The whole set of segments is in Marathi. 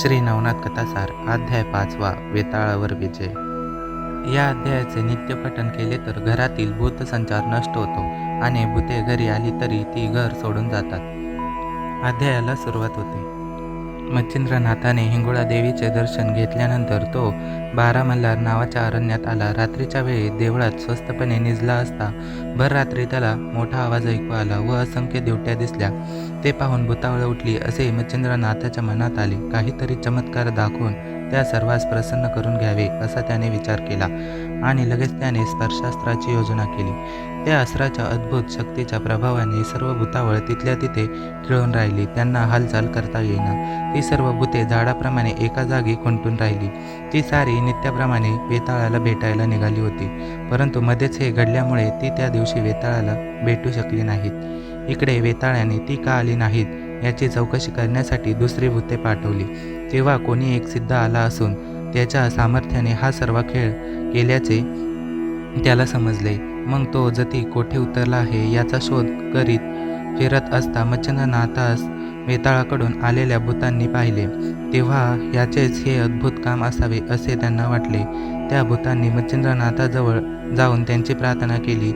श्री नवनाथ कथासार अध्याय पाचवा वेताळावर विजय. या अध्यायाचे नित्यपठन केले तर घरातील भूतसंचार नष्ट होतो आणि भूते घरी आली तरी ती घर सोडून जातात. अध्यायाला सुरुवात होते. मच्छिंद्रनाथाने हिंगोळा देवीचे दर्शन घेतल्यानंतर तो बारा मल्हार नावाच्या अरण्यात आला. रात्रीच्या वेळी देवळात स्वस्तपणे निजला असता भर रात्री त्याला मोठा आवाज ऐकू आला व असंख्य दिवट्या दिसल्या. ते पाहून भुतावळ उठली असे मच्छिंद्रनाथाच्या मनात आले. काहीतरी चमत्कार दाखवून त्या सर्वांस प्रसन्न करून घ्यावे असा त्याने विचार केला. आणि लगेच त्याने स्तरशास्त्राची योजना केली. त्या अस्त्राच्या अद्भुत शक्तीच्या प्रभावाने सर्व भूतावळ तिथल्या तिथे खिळून राहिली. त्यांना हालचाल करता येईना. ती सर्व भूते झाडाप्रमाणे एका जागी खुंटून राहिली. ती सारी नित्याप्रमाणे वेताळाला भेटायला निघाली होती. परंतु मध्येच हे घडल्यामुळे ती त्या दिवशी वेताळाला भेटू शकली नाहीत. इकडे वेताळ्याने ती का आली नाहीत याची चौकशी करण्यासाठी दुसरी भूते पाठवली. तेव्हा कोणी एक सिद्ध आला असून त्याच्या सामर्थ्याने हा सर्व खेळ केल्याचे त्याला समजले. मग तो जती कोठे उतरला आहे याचा शोध करीत फिरत असता मच्छिंद्रनाथास वेताळाकडून आलेल्या भूतांनी पाहिले. तेव्हा याचेच हे अद्भुत काम असावे असे त्यांना वाटले. त्या भूतांनी मच्छिंद्रनाथाजवळ जाऊन त्यांची प्रार्थना केली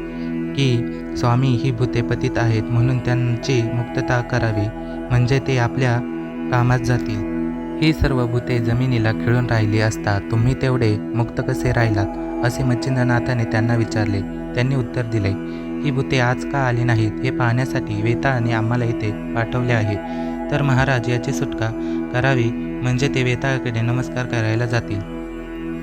की स्वामी ही भूते पतित आहेत म्हणून त्यांची मुक्तता करावी. म्हणजे ते आपल्या कामात जातील. ही सर्व भूते जमिनीला खिळून राहिली असता तुम्ही तेवढे मुक्त कसे राहिलात? असे मच्छिंद्रनाथाने त्यांना विचारले. त्यांनी उत्तर दिले ही भूते आज का आली नाहीत? हे पाहण्यासाठी वेताळाने आम्हाला इथे पाठवले आहे. तर महाराज याची सुटका करावी म्हणजे ते वेताळाकडे नमस्कार करायला जातील.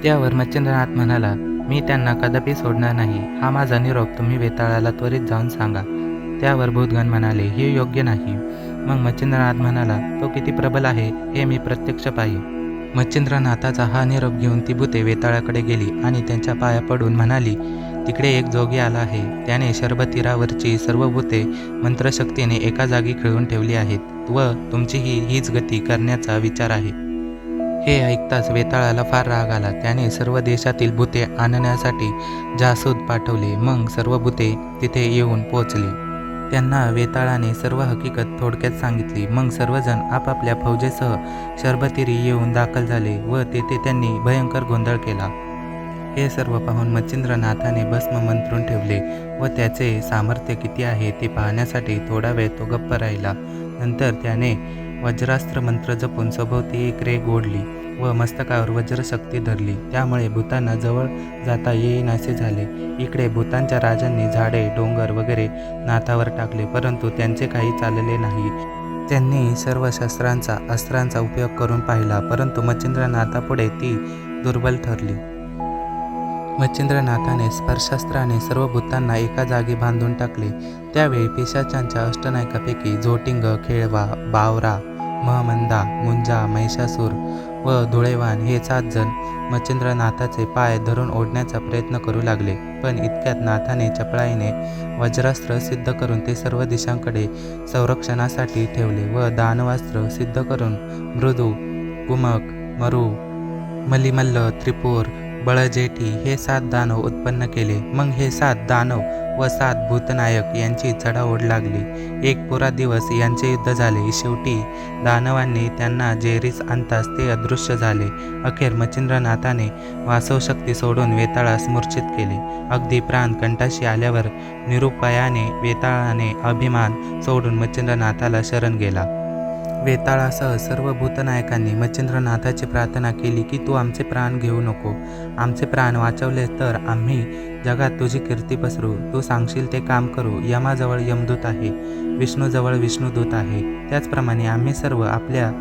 त्यावर मच्छिंद्रनाथ म्हणाला मी त्यांना कदापि सोडणार नाही. हा माझा निरोप तुम्ही वेताळाला त्वरित जाऊन सांगा. त्यावर भूतगण म्हणाले हे योग्य नाही. मग मच्छिंद्रनाथ म्हणाला तो किती प्रबल आहे हे मी प्रत्यक्ष पाहिजे मच्छिंद्रनाथाचा हा निरोप घेऊन ती भूते वेताळाकडे गेली आणि त्यांच्या पाया पडून म्हणाली तिकडे एक जोगी आला आहे. त्याने शर्बतीरावरची सर्व भूते मंत्रशक्तीने एका जागी खिळून ठेवली आहेत व तुमचीही हीच गती करण्याचा विचार आहे. हे ऐकताच वेताळाला फार राग आला. त्याने सर्व देशातील भूते आणण्यासाठी जासूद पाठवले. मग सर्व भूते तिथे येऊन पोचली. त्यांना वेताळाने सर्व हकीकत थोडक्यात सांगितली. मग सर्वजण आपापल्या फौजेसह शर्बतिरी येऊन दाखल झाले व तेथे त्यांनी भयंकर गोंधळ केला. हे सर्व पाहून मच्छिंद्रनाथाने भस्म मंत्रून ठेवले व त्याचे सामर्थ्य किती आहे ते पाहण्यासाठी थोडा वेळ तो गप्प राहिला. नंतर त्याने वज्रास्त्र मंत्र जपून सभोवती एक रेघ ओढली. व मस्तकावर वज्रशक्ती धरली. त्यामुळे भूतांना जवळ जाता येईनासे झाले. इकडे भूतांच्या राजांनी झाडे डोंगर वगैरे नाथावर टाकले परंतु त्यांचे काही चालले नाही. त्यांनी सर्व शस्त्रांचा अस्त्रांचा उपयोग करून पाहिला परंतु मच्छिंद्रनाथापुढे ती दुर्बल ठरली. मच्छिंद्रनाथाने स्पर्शास्त्राने सर्व भूतांना एका जागी बांधून टाकले. त्यावेळी पिशाचांच्या अष्टनायकापैकी झोटिंग खेळवा बावरा महमंदा मुंजा महिषासूर व धुळेवान हे सात जण मच्छिंद्रनाथाचे पाय धरून ओढण्याचा प्रयत्न करू लागले. पण इतक्यात नाथाने चपळाईने वज्रास्त्र सिद्ध करून ते सर्व दिशांकडे संरक्षणासाठी ठेवले व दानवास्त्र सिद्ध करून मृदू कुमक मरू मलिमल्ल त्रिपूर बळजेठी हे सात दानव उत्पन्न केले. मग हे सात दानव व सात भूतनायक यांची चढाओढ लागली. एक पुरा दिवस यांचे युद्ध झाले. शेवटी दानवांनी त्यांना जेरीस आणताच ते अदृश्य झाले. अखेर मच्छिंद्रनाथाने वासवशक्ती सोडून वेताळास मूर्छित केले. अगदी प्राण कंठाशी आल्यावर निरुपायाने वेताळाने अभिमान सोडून मच्छिंद्रनाथाला शरण गेला. वेताळासह सर्व भूतनायकांनी मच्छिंद्रनाथाची प्रार्थना केली की तू आमचे प्राण घेऊ नको. आमचे प्राण वाचवले तर आम्ही जगात तुझी कीर्ती पसरू. तू सांगशील ते काम करू. यमाजवळ यमदूत आहे. विष्णूजवळ विष्णुदूत आहे. त्याचप्रमाणे आम्ही सर्व आपल्या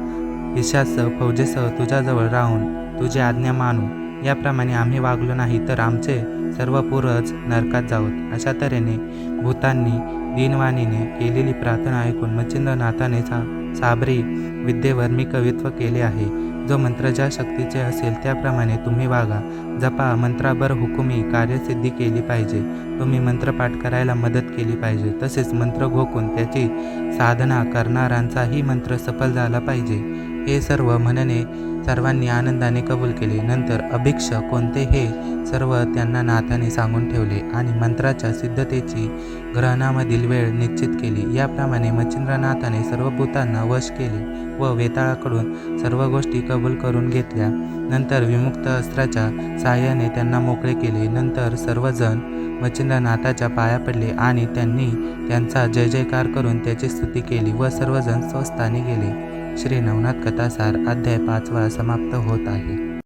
ईशासह फौजेसह तुझ्याजवळ राहून तुझी आज्ञा मानू. याप्रमाणे आम्ही वागलो नाही तर आमचे सर्व पूर्वज नरकात जाऊत अशा तऱ्हेने भूतांनी दिनवाणीने केलेली प्रार्थना ऐकून मच्छिंद्रनाथाने सा साबरी विद्येवर मी कवित्व केले आहे. जो मंत्र ज्या शक्तीचे असेल त्याप्रमाणे तुम्ही वागा. जपा मंत्राबर हुकुमी कार्यसिद्धी केली पाहिजे. तुम्ही मंत्रपाठ करायला मदत केली पाहिजे. तसेच मंत्र घोकून त्याची साधना करणाऱ्यांचाही मंत्र सफल झाला पाहिजे. हे सर्व म्हणणे सर्वांनी आनंदाने कबूल केले. नंतर अभिक्ष कोणते हे सर्व त्यांना नाथाने सांगून ठेवले आणि मंत्राच्या सिद्धतेची ग्रहणामधील वेळ निश्चित केली. याप्रमाणे मच्छिंद्रनाथाने सर्व भूतांना वश केले व वेताळाकडून सर्व गोष्टी कबूल करून घेतल्या. नंतर विमुक्त अस्त्राच्या सहाय्याने त्यांना मोकळे केले. नंतर सर्वजण मच्छिंद्रनाथाच्या पाया पडले आणि त्यांनी त्यांचा जय जयकार करून त्याची स्तुती केली व सर्वजण स्वस्थानी गेले. श्री नवनाथ कथासार अध्याय पाचवा समाप्त होत आहे.